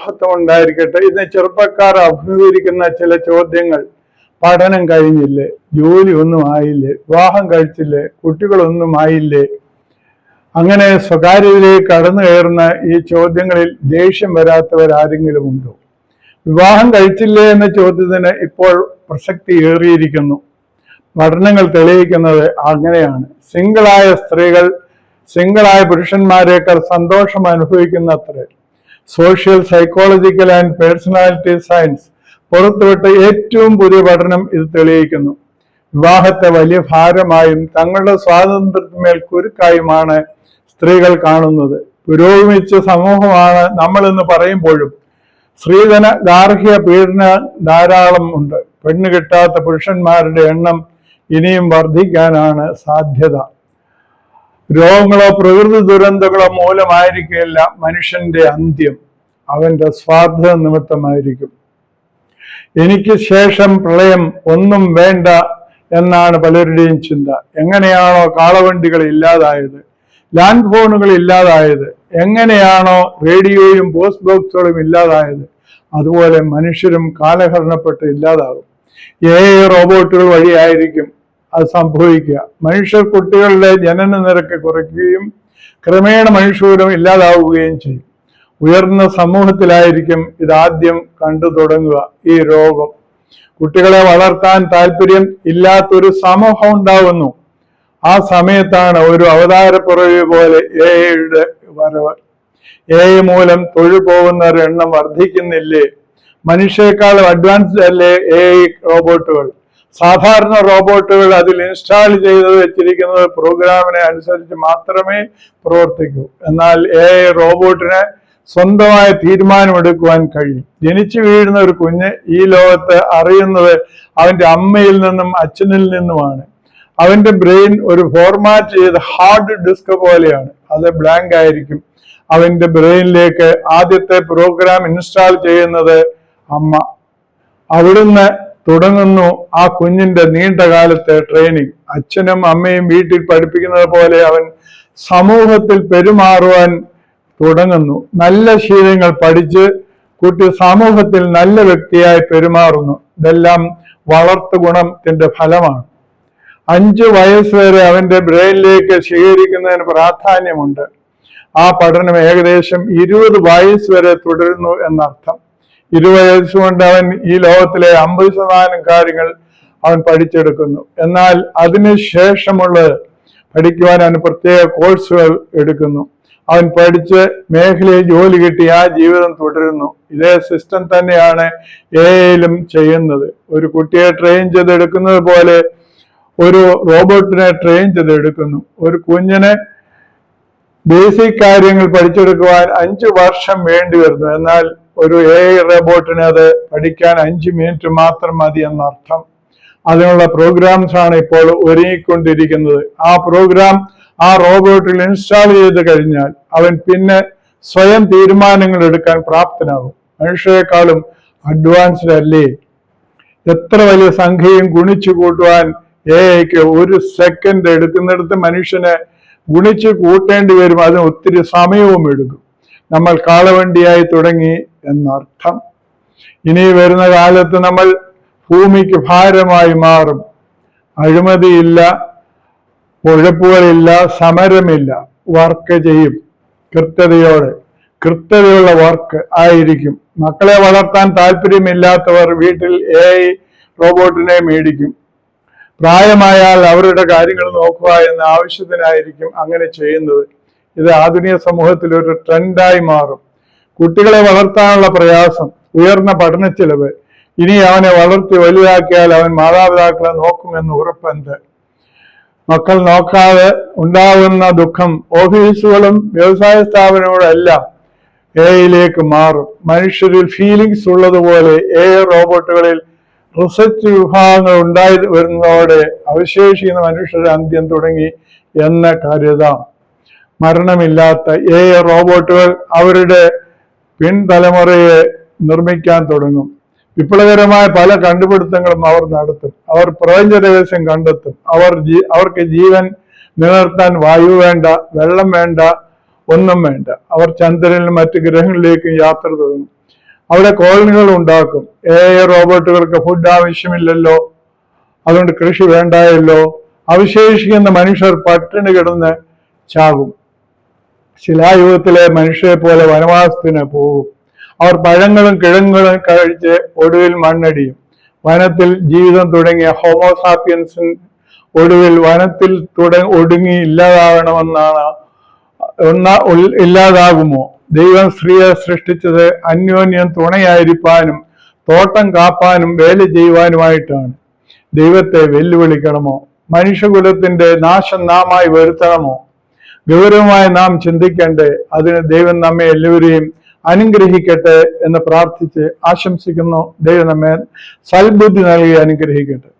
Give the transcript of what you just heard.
മഹത്വം ഉണ്ടായിരിക്കട്ടെ. ഇന്ന് ചെറുപ്പക്കാർ അഭിമുഖീകരിക്കുന്ന ചില ചോദ്യങ്ങൾ. പഠനം കഴിഞ്ഞില്ലേ? ജോലി ഒന്നും ആയില്ലേ? വിവാഹം കഴിച്ചില്ലേ? കുട്ടികളൊന്നും ആയില്ലേ? അങ്ങനെ സ്വകാര്യതയിലേക്ക് കടന്നു കയറുന്ന ഈ ചോദ്യങ്ങളിൽ ദേഷ്യം വരാത്തവരാരെങ്കിലും ഉണ്ടോ? വിവാഹം കഴിച്ചില്ലേ എന്ന ചോദ്യത്തിന് ഇപ്പോൾ പ്രസക്തി ഏറിയിരിക്കുന്നു. പഠനങ്ങൾ തെളിയിക്കുന്നത് അങ്ങനെയാണ്. സിംഗിളായ സ്ത്രീകൾ സിംഗിളായ പുരുഷന്മാരെക്കാൾ സന്തോഷം അനുഭവിക്കുന്നത്രേ. Social psychological and personality science പുറത്തുവിട്ട ഏറ്റവും പുതിയ പഠനം ഇത് തെളിയിക്കുന്നു. വിവാഹത്തെ വലിയ ഭാരമായും തങ്ങളുടെ സ്വാതന്ത്ര്യത്തിന്മേൽ കുരുക്കായുമാണ് സ്ത്രീകൾ കാണുന്നത്. പുരോഗമിച്ച സമൂഹമാണ് നമ്മൾ എന്ന് പറയുമ്പോഴും സ്ത്രീധന ഗാർഹിക പീഡന ധാരാളം ഉണ്ട്. പെണ്ണ് കിട്ടാത്ത പുരുഷന്മാരുടെ എണ്ണം ഇനിയും വർദ്ധിക്കാനാണ് സാധ്യത. രോഗങ്ങളോ പ്രകൃതി ദുരന്തങ്ങളോ മൂലമായിരിക്കില്ല മനുഷ്യന്റെ അന്ത്യം അവന്റെ സ്വാർത്ഥ നിമിത്തമായിരിക്കും. എനിക്ക് ശേഷം പ്രളയം ഒന്നും വേണ്ട എന്നാണ് പലരുടെയും ചിന്ത. എങ്ങനെയാണോ കാളവണ്ടികൾ ഇല്ലാതായത് ലാൻഡ് ഫോണുകൾ ഇല്ലാതായത് എങ്ങനെയാണോ റേഡിയോയും പോസ്റ്റ് ബോക്സുകളും ഇല്ലാതായത് അതുപോലെ മനുഷ്യരും കാലഹരണപ്പെട്ട് ഇല്ലാതാകും. എ റോബോട്ടുകൾ വഴിയായിരിക്കും അത് സംഭവിക്കുക. മനുഷ്യർ കുട്ടികളുടെ ജനന നിരക്ക് കുറയ്ക്കുകയും ക്രമേണ മനുഷ്യരും ഇല്ലാതാവുകയും ചെയ്യും. ഉയർന്ന സമൂഹത്തിലായിരിക്കും ഇതാദ്യം കണ്ടു തുടങ്ങുക ഈ രോഗം. കുട്ടികളെ വളർത്താൻ താല്പര്യം ഇല്ലാത്തൊരു സമൂഹം ഉണ്ടാവുന്നു. ആ സമയത്താണ് ഒരു അവതാരപ്പുറവി പോലെ എയുടെ വരവ്. എ മൂലം തൊഴിൽ പോകുന്നവരുടെ എണ്ണം വർദ്ധിക്കുന്നില്ലേ? മനുഷ്യരെക്കാളും അഡ്വാൻസ്ഡ് അല്ലേ എ റോബോട്ടുകൾ സാധാരണ റോബോട്ടുകൾ അതിൽ ഇൻസ്റ്റാൾ ചെയ്ത് വെച്ചിരിക്കുന്നത് പ്രോഗ്രാമിനെ അനുസരിച്ച് മാത്രമേ പ്രവർത്തിക്കൂ. എന്നാൽ എ റോബോട്ടിന് സ്വന്തമായ തീരുമാനമെടുക്കുവാൻ കഴിയും. ജനിച്ചു വീഴുന്ന ഒരു കുഞ്ഞ് ഈ ലോകത്ത് അറിയുന്നത് അവന്റെ അമ്മയിൽ നിന്നും അച്ഛനിൽ നിന്നുമാണ്. അവന്റെ ബ്രെയിൻ ഒരു ഫോർമാറ്റ് ചെയ്ത ഹാർഡ് ഡിസ്ക് പോലെയാണ്. അത് ബ്ലാങ്ക് ആയിരിക്കും. അവന്റെ ബ്രെയിനിലേക്ക് ആദ്യത്തെ പ്രോഗ്രാം ഇൻസ്റ്റാൾ ചെയ്യുന്നത് അമ്മ. അവിടുന്ന് തുടങ്ങുന്നു. ആ കുഞ്ഞിന്റെ നീണ്ട കാലത്തെ ട്രെയിനിങ് അച്ഛനും അമ്മയും വീട്ടിൽ പഠിപ്പിക്കുന്നത് പോലെ അവൻ സമൂഹത്തിൽ പെരുമാറുവാൻ തുടങ്ങുന്നു. നല്ല ശീലങ്ങൾ പഠിച്ച് കുട്ടി സമൂഹത്തിൽ നല്ല വ്യക്തിയായി പെരുമാറുന്നു. ഇതെല്ലാം വളർത്തു ഗുണത്തിന്റെ ഫലമാണ്. അഞ്ച് വയസ്സ് വരെ അവന്റെ ബ്രെയിനിലേക്ക് സ്വീകരിക്കുന്നതിന് പ്രാധാന്യമുണ്ട്. ആ പഠനം ഏകദേശം ഇരുപത് വയസ്സ് വരെ തുടരുന്നു എന്നർത്ഥം. ഇരുപത് കൊണ്ട് അവൻ ഈ ലോകത്തിലെ അമ്പത് ശതമാനം കാര്യങ്ങൾ അവൻ പഠിച്ചെടുക്കുന്നു. എന്നാൽ അതിന് ശേഷമുള്ളത് പഠിക്കുവാൻ അവൻ പ്രത്യേക കോഴ്സുകൾ എടുക്കുന്നു. അവൻ പഠിച്ച് മേഖലയിൽ ജോലി കിട്ടി ആ ജീവിതം തുടരുന്നു. ഇതേ സിസ്റ്റം തന്നെയാണ് എയിലും ചെയ്യുന്നത്. ഒരു കുട്ടിയെ ട്രെയിൻ ചെയ്തെടുക്കുന്നത് പോലെ ഒരു റോബോട്ടിനെ ട്രെയിൻ ചെയ്തെടുക്കുന്നു. ഒരു കുഞ്ഞിനെ ബേസിക് കാര്യങ്ങൾ പഠിച്ചെടുക്കുവാൻ അഞ്ചു വർഷം വേണ്ടി വരുന്നു. എന്നാൽ ഒരു എ റോബോട്ടിനെ അത് പഠിക്കാൻ അഞ്ച് മിനിറ്റ് മാത്രം മതി എന്നർത്ഥം. അതിനുള്ള പ്രോഗ്രാംസ് ആണ് ഇപ്പോൾ ഒരുങ്ങിക്കൊണ്ടിരിക്കുന്നത്. ആ പ്രോഗ്രാം ആ റോബോട്ടിൽ ഇൻസ്റ്റാൾ ചെയ്ത് കഴിഞ്ഞാൽ അവൻ പിന്നെ സ്വയം തീരുമാനങ്ങൾ എടുക്കാൻ പ്രാപ്തനാകും. മനുഷ്യരെക്കാളും അഡ്വാൻസ്ഡ് അല്ലേ? എത്ര വലിയ സംഖ്യയും ഗുണിച്ചു കൂട്ടുവാൻ എഐക്ക് ഒരു സെക്കൻഡ് എടുക്കുന്നിടത്ത് മനുഷ്യനെ ഗുണിച്ചു കൂട്ടേണ്ടി വരും. അതിന് ഒത്തിരി സമയവും എടുക്കും. നമ്മൾ കാളവണ്ടിയായി തുടങ്ങി എന്നർത്ഥം. ഇനി വരുന്ന കാലത്ത് നമ്മൾ ഭൂമിക്ക് ഭാരമായി മാറും. അഴിമതിയില്ല ഉഴപ്പുകളില്ല സമരമില്ല. വർക്ക് ചെയ്യും. കൃത്യതയോടെ. കൃത്യതയുള്ള വർക്ക് ആയിരിക്കും. മക്കളെ വളർത്താൻ താല്പര്യമില്ലാത്തവർ വീട്ടിൽ എ റോബോട്ടിനെ മേടിക്കും. പ്രായമായാൽ അവരുടെ കാര്യങ്ങൾ നോക്കുക എന്ന ആവശ്യത്തിനായിരിക്കും അങ്ങനെ ചെയ്യുന്നത്. ഇത് ആധുനിക സമൂഹത്തിൽ ഒരു ട്രെൻഡായി മാറും. കുട്ടികളെ വളർത്താനുള്ള പ്രയാസം ഉയർന്ന പഠന ചെലവ്. ഇനി അവനെ വളർത്തി വലുതാക്കിയാൽ അവൻ മാതാപിതാക്കളെ നോക്കുമെന്ന് ഉറപ്പെന്ത് മക്കൾ നോക്കാതെ ഉണ്ടാകുന്ന ദുഃഖം ഓഫീസുകളും വ്യവസായ സ്ഥാപനങ്ങളും എല്ലാം എയിലേക്ക് മാറും. മനുഷ്യരിൽ ഫീലിങ്സ് ഉള്ളതുപോലെ എ റോബോട്ടുകളിൽ റിസർച്ച് വിഭാഗങ്ങൾ ഉണ്ടായി വരുന്നതോടെ അവശേഷിക്കുന്ന മനുഷ്യരുടെ അന്ത്യം തുടങ്ങി എന്ന കരുതാം മരണമില്ലാത്ത എ റോബോട്ടുകൾ അവരുടെ പിൻതലമുറയെ നിർമ്മിക്കാൻ തുടങ്ങും. വിപ്ലവകരമായ പല കണ്ടുപിടുത്തങ്ങളും അവർ നടത്തും. അവർ പ്രപഞ്ച രഹസ്യം കണ്ടെത്തും. അവർ അവർക്ക് ജീവൻ നിലനിർത്താൻ വായു വേണ്ട വെള്ളം വേണ്ട ഒന്നും വേണ്ട. അവർ ചന്ദ്രനിലും മറ്റ് ഗ്രഹങ്ങളിലേക്കും യാത്ര തുടങ്ങും. അവിടെ കോളനികൾ ഉണ്ടാക്കും. എ റോബോട്ടുകൾക്ക് ഫുഡ് ആവശ്യമില്ലല്ലോ. അതുകൊണ്ട് കൃഷി വേണ്ടായല്ലോ. അവശേഷിക്കുന്ന മനുഷ്യർ പട്ടിണി കിടന്ന് ചാകും. ശിലായുഗത്തിലെ മനുഷ്യരെ പോലെ വനവാസത്തിന് പോകും അവർ പഴങ്ങളും കിഴങ്ങുകളും കഴിച്ച് ഒടുവിൽ മണ്ണടിയും. വനത്തിൽ ജീവിതം തുടങ്ങിയ ഹോമോസാപ്പിയൻസിൻ ഒടുവിൽ വനത്തിൽ തുട ഒടുങ്ങി ഇല്ലാതാകണമെന്നാണ് ഒന്ന ഇല്ലാതാകുമോ? ദൈവം സ്ത്രീയെ സൃഷ്ടിച്ചത് അന്യോന്യം തുണയായിരിക്കാനും തോട്ടം കാപ്പാനും വേല ചെയ്യുവാനുമായിട്ടാണ്. ദൈവത്തെ വെല്ലുവിളിക്കണമോ? മനുഷ്യകുലത്തിന്റെ നാശം നാമായി വരുത്തണമോ? ഗൗരവമായി നാം ചിന്തിക്കേണ്ടേ? അതിന് ദൈവം നമ്മെ എല്ലാവരെയും അനുഗ്രഹിക്കട്ടെ എന്ന് പ്രാർത്ഥിച്ച് ആശംസിക്കുന്നു. ദൈവം നമ്മെ സൽബുദ്ധി നൽകി അനുഗ്രഹിക്കട്ടെ.